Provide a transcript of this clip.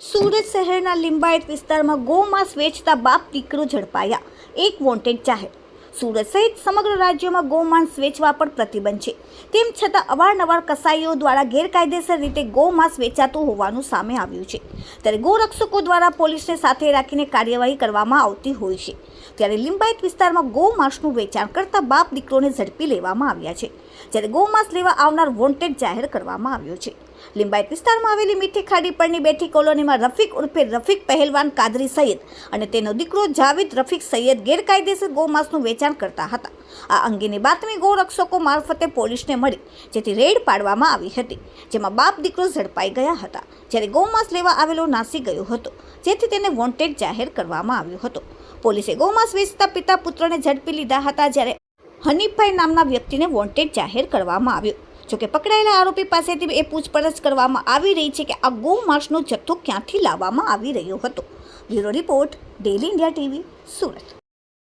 સુરત શહેરના લિંબાયત વિસ્તારમાં ગોમાંસ વેચતા બાપ દીકરો ઝડપાયા. એક વોન્ટેડ જાહેર સુરત સહિત સમગ્ર રાજ્યમાં ગૌમાંસ વેચવા પર પ્રતિબંધ છે. તેમ છતાં અવારનવાર કસાઈઓ દ્વારા ગેરકાયદેસર રીતે ગૌમાંસ વેચાતું હોવાનું સામે આવ્યું છે. ત્યારે ગૌરક્ષકો દ્વારા પોલીસને સાથે રાખીને કાર્યવાહી કરવામાં આવતી હોય છે. ત્યારે લિંબાયત વિસ્તારમાં ગૌમાંસનું વેચાણ કરતા બાપ દીકરોને ઝડપી લેવામાં આવ્યા છે. જ્યારે ગૌમાંસ લેવા આવનાર વોન્ટેડ જાહેર કરવામાં આવ્યો છે. લિંબાયત વિસ્તારમાં આવેલી મીઠી ખાડી પરની બેઠી કોલોનીમાં રફીક ઉર્ફે રફીક પહેલવાન કાદરી સૈયદ અને તેનો દીકરો જાવેદ રફીક સૈયદ ગેરકાયદેસર ગૌમાંસનું વેચાણ કરતા હતા. આ અંગેની બાતમી ગૌરક્ષકો મારફતે પોલીસને મળી, જેથી રેડ પાડવામાં આવી હતી, જેમાં બાપ દીકરો ઝડપાઈ ગયા હતા. જ્યારે ગૌમાંસ લેવા આવેલો નાસી ગયો હતો, જેથી તેને વોન્ટેડ જાહેર કરવામાં આવ્યો હતો. પોલીસે ગૌમાંસ વેચતા પિતા પુત્રને ઝડપી લીધા હતા, જ્યારે હનીફભાઈ નામના વ્યક્તિને વોન્ટેડ જાહેર કરવામાં આવ્યો. જોકે પકડાયેલા આરોપી પાસેથી એ પૂછપરછ કરવામાં આવી રહી છે કે આ ગૌમાંસનો જથ્થો ક્યાંથી લાવવામાં આવી રહ્યો હતો. Bureau report daily India TV, Surat.